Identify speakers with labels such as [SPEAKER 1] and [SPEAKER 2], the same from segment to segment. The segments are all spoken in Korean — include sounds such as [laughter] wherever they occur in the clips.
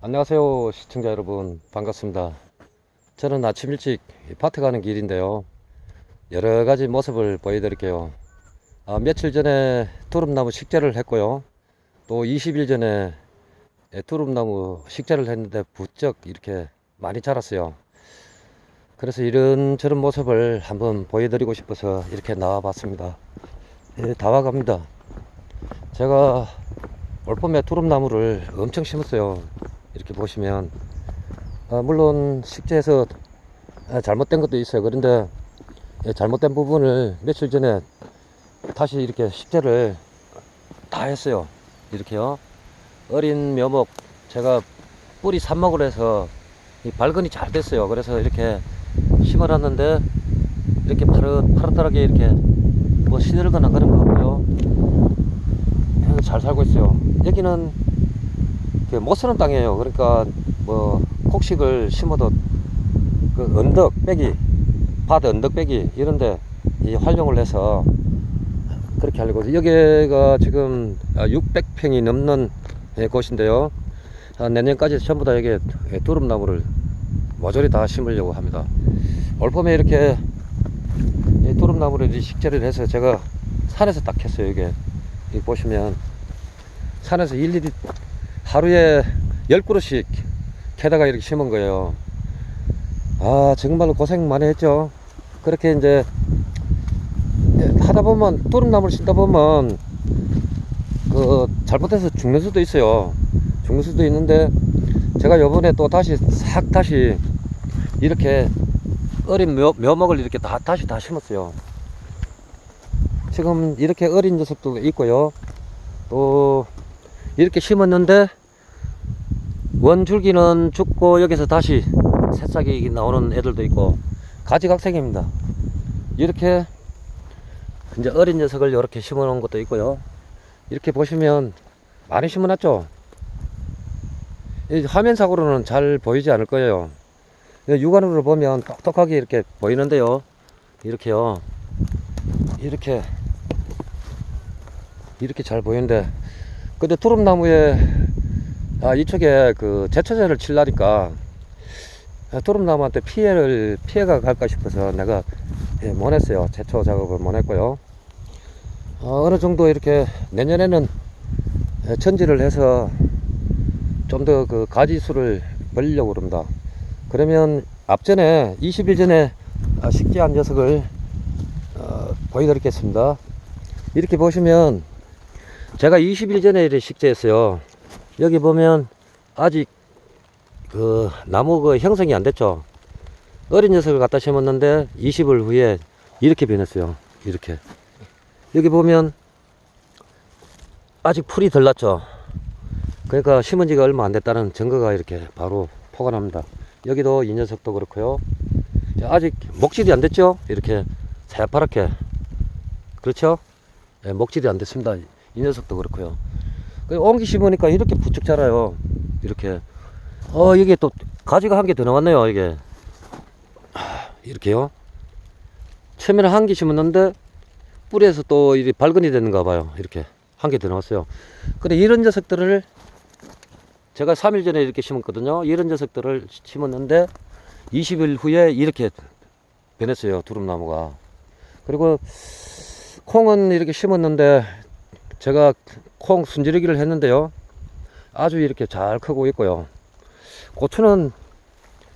[SPEAKER 1] 안녕하세요 시청자 여러분. 반갑습니다. 저는 아침 일찍 밭에 가는 길인데요. 여러 가지 모습을 보여드릴게요. 아, 며칠 전에 두릅나무 식재를 했고요. 또 20일 전에 예, 두릅나무 식재를 했는데 부쩍 이렇게 많이 자랐어요. 그래서 이런 저런 모습을 한번 보여드리고 싶어서 이렇게 나와 봤습니다. 예, 다 와갑니다. 제가 올봄에 두릅나무를 엄청 심었어요 이렇게 보시면 아, 물론 식재에서 아, 잘못된 것도 있어요. 그런데 예, 잘못된 부분을 며칠 전에 다시 이렇게 식재를 다 했어요. 이렇게요. 어린 묘목 제가 뿌리 삽목을 해서 이 발근이 잘 됐어요. 그래서 이렇게 심어놨는데 이렇게 파릇, 파릇하게 이렇게 뭐 시들거나 그런 거 없고요. 예, 잘 살고 있어요. 여기는 그 못 쓰는 땅이에요. 그러니까 뭐 곡식을 심어도 그 언덕 빼기, 밭 언덕 빼기 이런데 이 활용을 해서 그렇게 하려고 여기가 지금 600평이 넘는 예, 곳인데요. 아, 내년까지 전부 다 여기 두릅나무를 모조리 다 심으려고 합니다. 올 봄에 이렇게 이 두릅나무를 이렇게 식재를 해서 제가 산에서 딱 했어요. 이게 보시면 산에서 일일이 하루에 10그루씩 캐다가 이렇게 심은 거예요. 아, 정말로 고생 많이 했죠. 그렇게 이제 하다 보면, 두릅나무를 심다 보면, 그, 잘못해서 죽는 수도 있어요. 죽는 수도 있는데, 제가 요번에 또 다시, 싹 다시, 이렇게 어린 묘, 묘목을 이렇게 다, 다시 다 심었어요. 지금 이렇게 어린 녀석도 있고요. 또, 이렇게 심었는데 원줄기는 죽고 여기서 다시 새싹이 나오는 애들도 있고 가지각색입니다. 이렇게 이제 어린 녀석을 이렇게 심어 놓은 것도 있고요. 이렇게 보시면 많이 심어 놨죠? 이 화면상으로는 잘 보이지 않을 거예요. 육안으로 보면 똑똑하게 이렇게 보이는데요. 이렇게요. 이렇게. 이렇게 잘 보이는데. 근데 두릅나무에 아 이쪽에 그 제초제를 칠라니까 두릅나무한테 피해를 피해가 갈까 싶어서 내가 예, 못 했어요. 제초 작업을 못 했고요. 어, 어느 정도 이렇게 내년에는 예, 천지를 해서 좀 더 그 가지 수를 벌리려고 그럽니다. 그러면 앞전에 20일 전에 아, 식재한 녀석을 어, 보여드리겠습니다. 이렇게 보시면 제가 20일 전에 식재했어요. 여기 보면 아직 그 나무 그 형성이 안 됐죠. 어린 녀석을 갖다 심었는데 20일 후에 이렇게 변했어요. 이렇게. 여기 보면 아직 풀이 덜 났죠. 그러니까 심은 지가 얼마 안 됐다는 증거가 이렇게 바로 포괄합니다. 여기도 이 녀석도 그렇고요. 아직 목질이 안 됐죠. 이렇게 새파랗게. 그렇죠? 네, 목질이 안 됐습니다. 이 녀석도 그렇고요. 옹기 심으니까 이렇게 부쩍 자라요. 이렇게. 어, 이게 또 가지가 한 개 더 나왔네요. 이게. 이렇게요. 처음에는 한 개 심었는데 뿌리에서 또 이게 발근이 되는가 봐요. 이렇게 한 개 더 나왔어요. 근데 이런 녀석들을 제가 3일 전에 이렇게 심었거든요. 이런 녀석들을 심었는데 20일 후에 이렇게 변했어요. 두릅나무가. 그리고 콩은 이렇게 심었는데 제가 콩 순지르기를 했는데요. 아주 이렇게 잘 크고 있고요. 고추는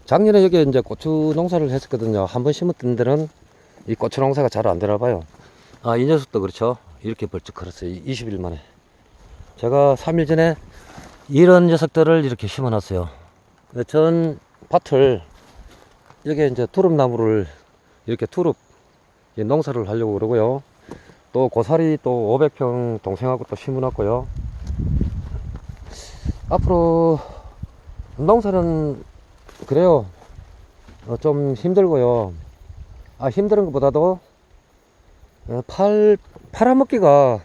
[SPEAKER 1] 작년에 여기 이제 고추 농사를 했었거든요. 한 번 심었던 데는 이 고추 농사가 잘 안 되나 봐요. 아, 이 녀석도 그렇죠. 이렇게 벌쩍 걸었어요. 20일 만에. 제가 3일 전에 이런 녀석들을 이렇게 심어 놨어요. 전 밭을 여기 이제 두릅나무를 이렇게 두릅 농사를 하려고 그러고요. 또 고사리 또 500평 동생하고 또 심어놨고요. 앞으로 농사는 그래요. 어, 좀 힘들고요. 아 힘든 것보다도 어, 팔 팔아먹기가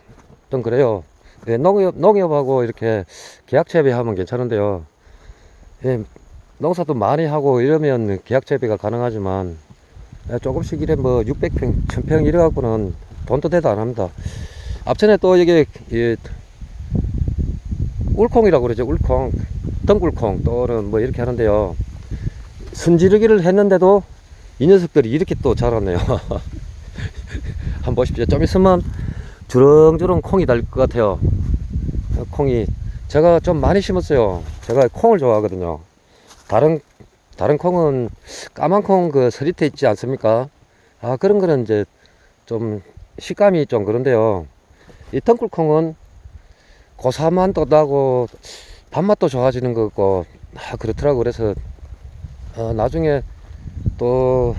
[SPEAKER 1] 좀 그래요. 예, 농협 농협하고 이렇게 계약 재배하면 괜찮은데요. 예, 농사도 많이 하고 이러면 계약 재배가 가능하지만 예, 조금씩 이래 뭐 600평, 1000평 이래 갖고는 돈도 대도 안 합니다. 앞전에 또 이게 이 울콩이라고 그러죠. 울콩. 덩굴콩 또는 뭐 이렇게 하는데요. 순지르기를 했는데도 이 녀석들이 이렇게 또 자랐네요. [laughs] 한번 보십시오. 좀 있으면 주렁주렁 콩이 달릴 것 같아요. 콩이 제가 좀 많이 심었어요. 제가 콩을 좋아하거든요. 다른 다른 콩은 까만 콩 그 서리태 있지 않습니까? 아 그런 거는 이제 좀 식감이 좀 그런데요. 이 덩굴콩은 고사만도 나고 밥맛도 좋아지는 거 같고 아 그렇더라고 그래서 어, 나중에 또이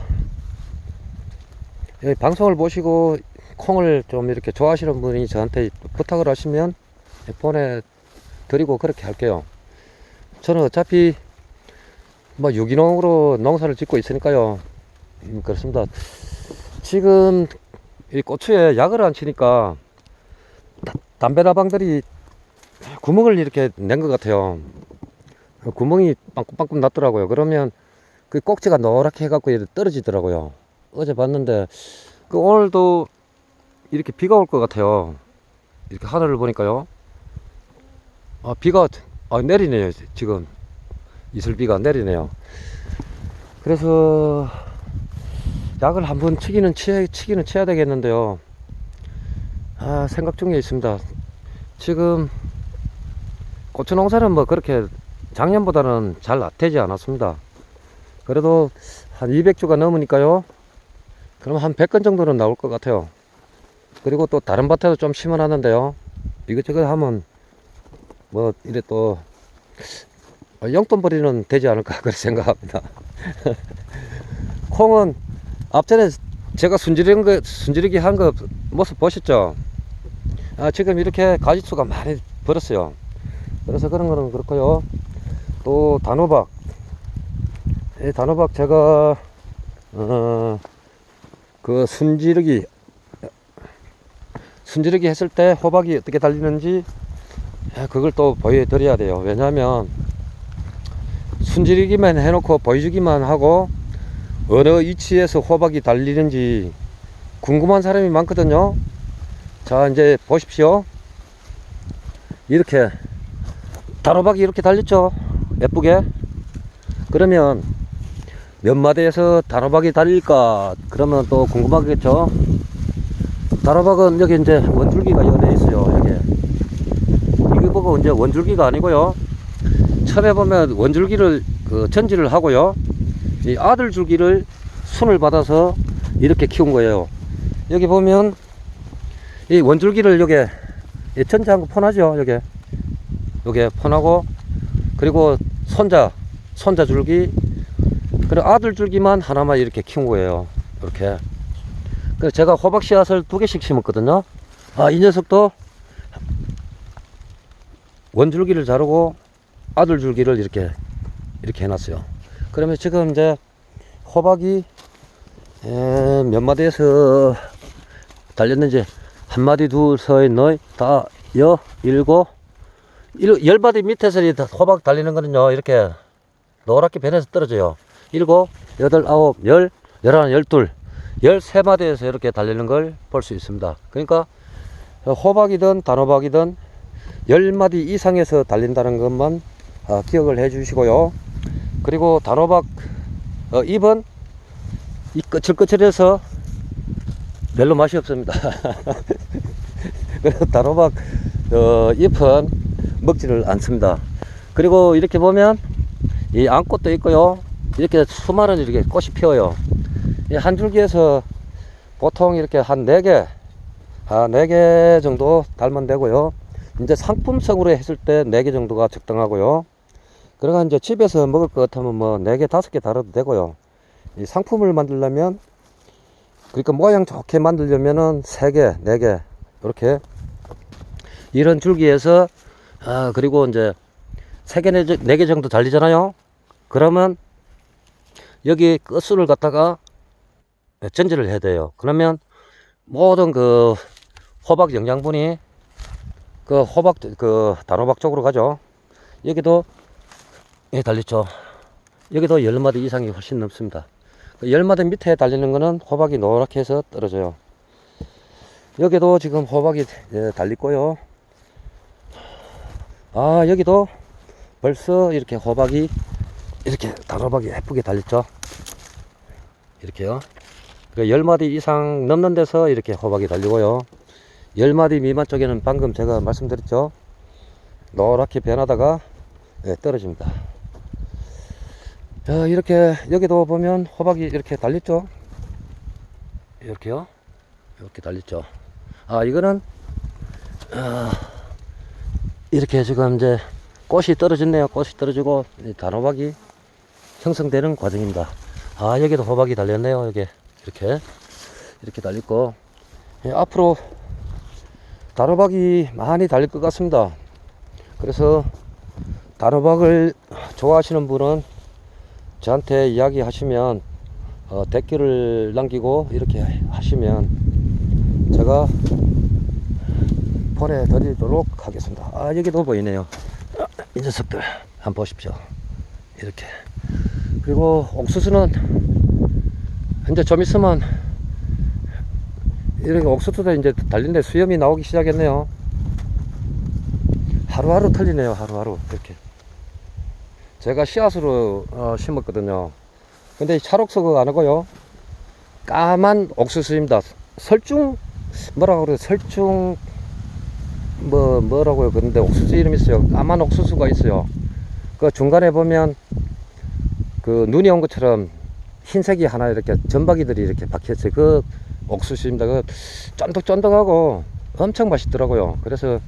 [SPEAKER 1] 방송을 보시고 콩을 좀 이렇게 좋아하시는 분이 저한테 부탁을 하시면 보내 드리고 그렇게 할게요. 저는 어차피 뭐 유기농으로 농사를 짓고 있으니까요. 음, 그렇습니다. 지금 이 고추에 약을 안 치니까 다- 담배다방들이 구멍을 이렇게 낸 것 같아요. 구멍이 빵꾸빵꾸 났더라고요. 그러면 그 꼭지가 노랗게 해갖고 떨어지더라고요. 어제 봤는데 그 오늘도 이렇게 비가 올 것 같아요. 이렇게 하늘을 보니까요. 아 비가 아, 내리네요 지금 이슬비가 내리네요. 그래서 약을 한번 치기는 치 치기는 쳐야 되겠는데요. 아 생각 중에 있습니다. 지금 고추 농사는 뭐 그렇게 작년보다는 잘 되지 않았습니다. 그래도 한 200주가 넘으니까요. 그럼 한 100건 정도는 나올 것 같아요. 그리고 또 다른 밭에도 좀 심어놨는데요. 이것저것 하면 뭐 이래 또 용돈벌이는 되지 않을까 [laughs] 그렇게 생각합니다. [laughs] 콩은 앞전에 제가 순지르기 거, 순지르기 한 거 모습 보셨죠? 아, 지금 이렇게 가지수가 많이 벌었어요. 그래서 그런 거는 그렇고요. 또 단호박. 이 단호박 제가 어, 그 순지르기 순지르기 했을 때 호박이 어떻게 달리는지 예, 그걸 또 보여드려야 돼요. 왜냐하면 순지르기만 해놓고 보여주기만 하고 어느 위치에서 호박이 달리는지 궁금한 사람이 많거든요. 자 이제 보십시오. 이렇게 단호박이 이렇게 달렸죠. 예쁘게. 그러면 몇 마디에서 단호박이 달릴까? 그러면 또 궁금하겠죠. 단호박은 여기 이제 원줄기가 연해 있어요. 여기. 이거 보고 이제 원줄기가 아니고요. 처음에 보면 원줄기를 그 전지를 하고요. 이 아들 줄기를 순을 받아서 이렇게 키운 거예요. 여기 보면 이 원줄기를 여기 이 전지한 거 폰하죠. 여기 여기 폰하고 그리고 손자 손자 줄기 그리고 아들 줄기만 하나만 이렇게 키운 거예요. 이렇게. 그래서 제가 호박 씨앗을 두 개씩 심었거든요. 아, 이 녀석도 원줄기를 자르고 아들 줄기를 이렇게 이렇게 해놨어요. 그러면 지금 이제 호박이 에, 몇 마디에서 달렸는지 한 마디 둘셋 넷 다, 여, 일곱 일, 열 마디 밑에서 이 호박 달리는 거는요 이렇게 노랗게 변해서 떨어져요. 일곱, 여덟, 아홉, 열, 열하나, 열둘, 열세 마디에서 이렇게 달리는 걸 볼 수 있습니다. 그러니까 호박이든 단호박이든 열 마디 이상에서 달린다는 것만 아, 기억을 해 주시고요. 그리고 단호박 어, 잎은 이 거칠거칠해서 별로 맛이 없습니다. [laughs] 그래서 단호박 어, 잎은 먹지를 않습니다. 그리고 이렇게 보면 이 암꽃도 있고요. 이렇게 수많은 이렇게 꽃이 피어요. 이 한 줄기에서 보통 이렇게 한 네 개, 아, 네개 정도 달면 되고요. 이제 상품성으로 했을 때 네 개 정도가 적당하고요. 그러가 이제 집에서 먹을 것 같으면 뭐네 개, 다섯 개 달아도 되고요. 이 상품을 만들려면 그러니까 모양 좋게 만들려면은 세 개, 네 개, 이렇게 이런 줄기에서 아, 그리고 이제 세 개, 네개 정도 달리잖아요. 그러면 여기 끝술을 갖다가 전지를 해야 돼요. 그러면 모든 그 호박 영양분이 그 호박 그 단호박 쪽으로 가죠. 여기도 예 달렸죠. 여기도 열 마디 이상이 훨씬 넘습니다. 그열 마디 밑에 달리는 거는 호박이 노랗게 해서 떨어져요. 여기도 지금 호박이 예, 달리고요. 아 여기도 벌써 이렇게 호박이 이렇게 단호박이 예쁘게 달렸죠. 이렇게요. 그 10마디 이상 넘는 데서 이렇게 호박이 달리고요. 10마디 미만 쪽에는 방금 제가 말씀드렸죠. 노랗게 변하다가 예, 떨어집니다. 자, 이렇게 여기도 보면 호박이 이렇게 달렸죠. 이렇게요. 이렇게 달렸죠. 아, 이거는 아, 이렇게 지금 이제 꽃이 떨어졌네요. 꽃이 떨어지고 이 단호박이 형성되는 과정입니다. 아, 여기도 호박이 달렸네요. 여기 이렇게 이렇게 달렸고 예, 앞으로 단호박이 많이 달릴 것 같습니다. 그래서 단호박을 좋아하시는 분은 저한테 이야기하시면 어, 댓글을 남기고 이렇게 하시면 제가 보내드리도록 하겠습니다. 아 여기도 보이네요. 이 녀석들 한번 보십시오. 이렇게 그리고 옥수수는 이제 좀 있으면 이렇게 옥수수도 이제 달린데 수염이 나오기 시작했네요. 하루하루 틀리네요. 하루하루 이렇게. 제가 씨앗으로 어, 심었거든요. 근데 이 찰옥석은 안 하고요. 까만 옥수수입니다. 설중 뭐라고 그래요? 설중 뭐 뭐라고요? 그런데 옥수수 이름 있어요. 까만 옥수수가 있어요. 그 중간에 보면 그 눈이 온 것처럼 흰색이 하나 이렇게 점박이들이 이렇게 박혀 있어요. 그 옥수수입니다. 그 쫀득쫀득하고 엄청 맛있더라고요. 그래서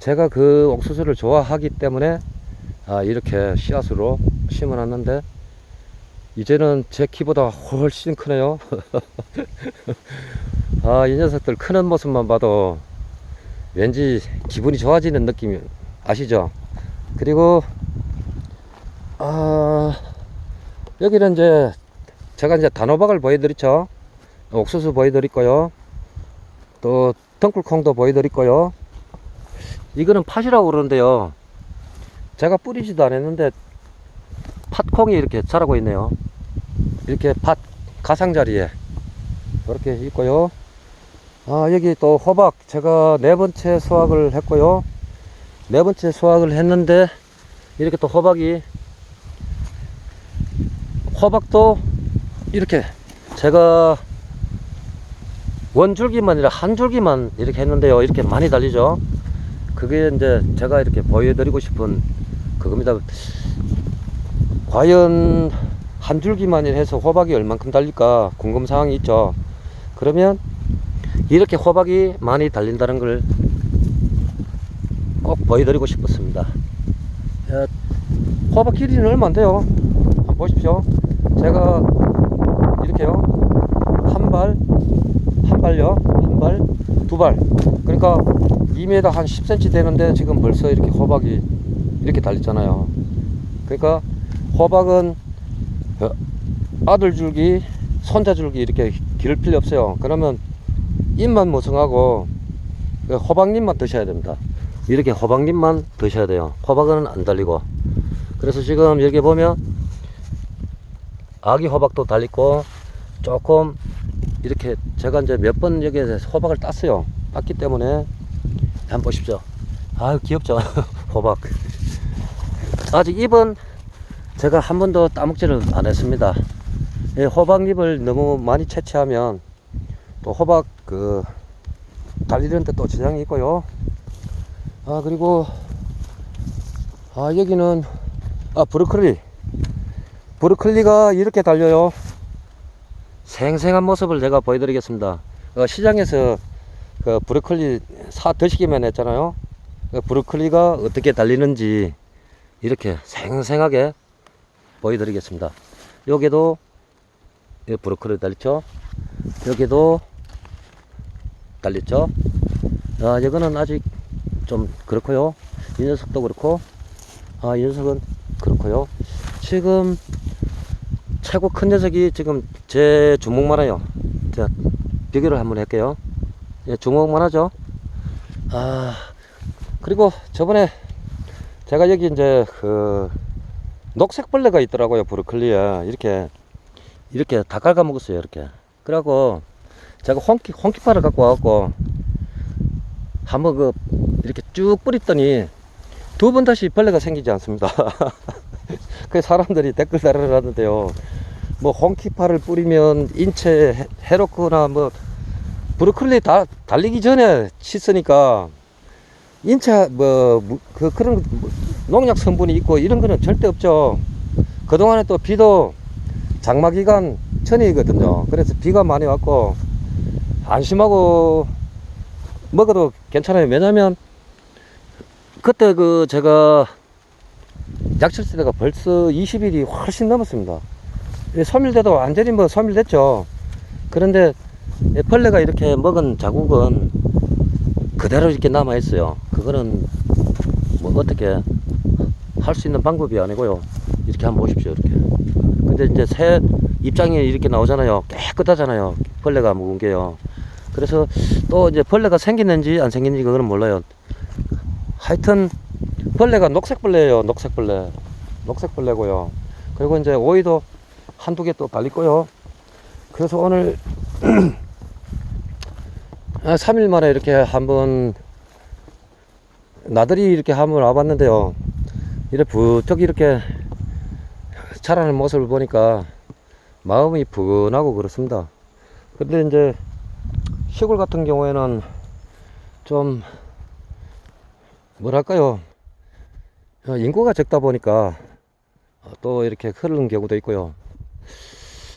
[SPEAKER 1] 제가 그 옥수수를 좋아하기 때문에 아, 이렇게 씨앗으로 심어놨는데 이제는 제 키보다 훨씬 크네요. [laughs] 아, 이 녀석들 크는 모습만 봐도 왠지 기분이 좋아지는 느낌이 아시죠? 그리고 아, 여기는 이제 제가 이제 단호박을 보여드렸죠. 옥수수 보여드렸고요. 또 덩굴콩도 보여드렸고요. 이거는 팥이라고 그러는데요. 제가 뿌리지도 않았는데 팥콩이 이렇게 자라고 있네요. 이렇게 팥 가상자리에 이렇게 있고요. 아 여기 또 호박 제가 네 번째 수확을 했고요. 네 번째 수확을 했는데 이렇게 또 호박이 호박도 이렇게 제가 원 줄기만 아니라 한 줄기만 이렇게 했는데요. 이렇게 많이 달리죠. 그게 이제 제가 이렇게 보여드리고 싶은 그겁니다. 과연 한 줄기만 해서 호박이 얼만큼 달릴까 궁금 사항이 있죠. 그러면 이렇게 호박이 많이 달린다는 걸 꼭 보여드리고 싶었습니다. 야, 호박 길이는 돼요. 한번 보십시오. 제가 이렇게요. 한 발, 한 발요. 한 발, 두 발. 그러니까 2m 한 10cm 되는데 지금 벌써 이렇게 호박이 이렇게 달렸잖아요. 그러니까 호박은 어, 아들 줄기, 손자 줄기 이렇게 기를 필요 없어요. 그러면 잎만 무성하고 그 호박잎만 드셔야 됩니다. 이렇게 호박잎만 드셔야 돼요. 호박은 안 달리고. 그래서 지금 여기 보면 아기 호박도 달리고 조금 이렇게 제가 이제 몇 번 여기에 호박을 땄어요. 땄기 때문에 한번 보십시오. 아유 귀엽죠 [laughs] 호박. 아직 잎은 제가 한 번도 따먹지를 안 했습니다. 이 호박잎을 너무 많이 채취하면 또 호박 그 달리는데 또 지장이 있고요. 아 그리고 아 여기는 아 브로콜리 브로콜리가 이렇게 달려요. 생생한 모습을 제가 보여드리겠습니다. 어, 시장에서 그 브로콜리 사 드시기만 했잖아요. 그 브로콜리가 어떻게 달리는지 이렇게 생생하게 보여드리겠습니다. 여기도 이 브로콜리 달렸죠. 여기도 달렸죠. 아, 이거는 아직 좀 그렇고요. 이 녀석도 그렇고, 아, 이 녀석은 그렇고요. 지금 최고 큰 녀석이 지금 제 주먹만 해요. 제가 비교를 한번 할게요. 예, 주먹만 하죠. 아, 그리고 저번에 제가 여기 이제 그 녹색벌레가 있더라고요. 브로콜리에. 이렇게, 이렇게 다 갉아 먹었어요. 이렇게. 그러고 제가 홍키, 홍키파를 갖고 와갖고 한번 그 이렇게 쭉 뿌렸더니 두 번 다시 벌레가 생기지 않습니다. [laughs] 그 사람들이 댓글 달아를 하는데요. 뭐 홍키파를 뿌리면 인체 해- 해롭거나 뭐 브로콜리 다 달리기 전에 씻으니까 인체 뭐그 그런 뭐 농약 성분이 있고 이런 거는 절대 없죠. 그동안에 또 비도 장마 기간 천이거든요. 그래서 비가 많이 왔고 안심하고 먹어도 괜찮아요. 왜냐면 그때 그 제가 때가 벌써 20일이 훨씬 넘었습니다. 이 소멸돼도 완전히 뭐 소멸됐죠. 그런데 이 벌레가 이렇게 먹은 자국은 그대로 이렇게 남아 있어요. 그거는 뭐 어떻게 할 수 있는 방법이 아니고요. 이렇게 한번 보십시오. 이렇게. 근데 이제 새 입장이 이렇게 나오잖아요. 깨끗하잖아요. 벌레가 묵은 게요. 그래서 또 이제 벌레가 생기는지 안 생기는지 그거는 몰라요. 하여튼 벌레가 녹색벌레예요. 녹색벌레. 녹색벌레고요. 그리고 이제 오이도 한두 개 또 달리고요. 그래서 오늘 [clears throat] 3일 만에 이렇게 한번 나들이 이렇게 한번 와봤는데요. 이렇게 부쩍 이렇게 자라는 모습을 보니까 마음이 부근하고 그렇습니다. 근데 이제 시골 같은 경우에는 좀 뭐랄까요 어, 인구가 적다 보니까 어, 또 이렇게 흐르는 경우도 있고요.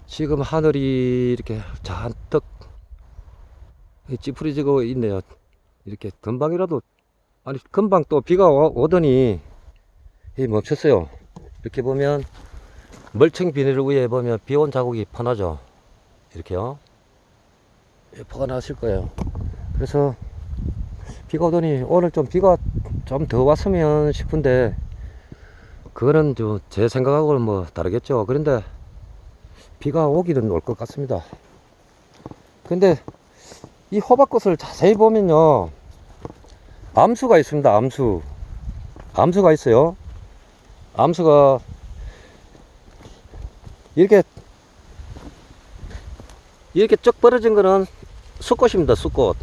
[SPEAKER 1] 지금 하늘이 이렇게 잔뜩 찌푸려지고 있네요. 이렇게 금방이라도 아니 금방 또 비가 와- 오더니 이 멈췄어요. 이렇게 보면 멀청 비닐 위에 보면 비 온 자국이 퍼나죠. 이렇게요. 예, 퍼나실 거예요. 그래서 비가 오더니 오늘 좀 비가 좀 더 왔으면 싶은데 그거는 좀 제 생각하고는 뭐 다르겠죠. 그런데 비가 오기는 올 것 같습니다. 근데 이 호박꽃을 자세히 보면요. 암수가 있습니다. 암수. 암수가 있어요. 암수가 이렇게 이렇게 쭉 벌어진 거는 수꽃입니다. 수꽃.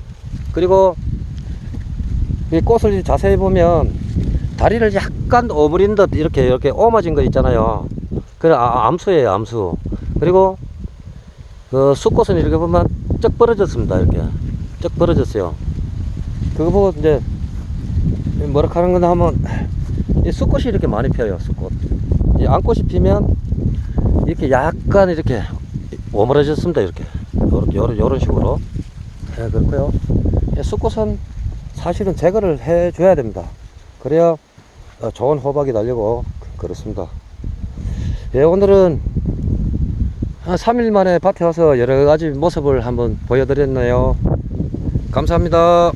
[SPEAKER 1] 그리고 이 꽃을 자세히 보면 다리를 약간 오므린 듯 이렇게 이렇게 오마진 거 있잖아요. 그 아- 암수예요. 암수. 그리고 그 수꽃은 이렇게 보면 쭉 벌어졌습니다. 이렇게 쭉 벌어졌어요. 그거 보고 이제 뭐라 하는 거나 하면 이 수꽃이 이렇게 많이 펴요. 수꽃. 이 암꽃이 피면 이렇게 약간 이렇게 오므라졌습니다. 이렇게 요런 요런, 요런 식으로. 예, 그렇고요. 예, 수꽃은 사실은 제거를 해줘야 됩니다. 그래야 어, 좋은 호박이 날려고 그렇습니다. 예, 오늘은 한 3일 만에 밭에 와서 여러 가지 모습을 한번 보여드렸네요. 감사합니다.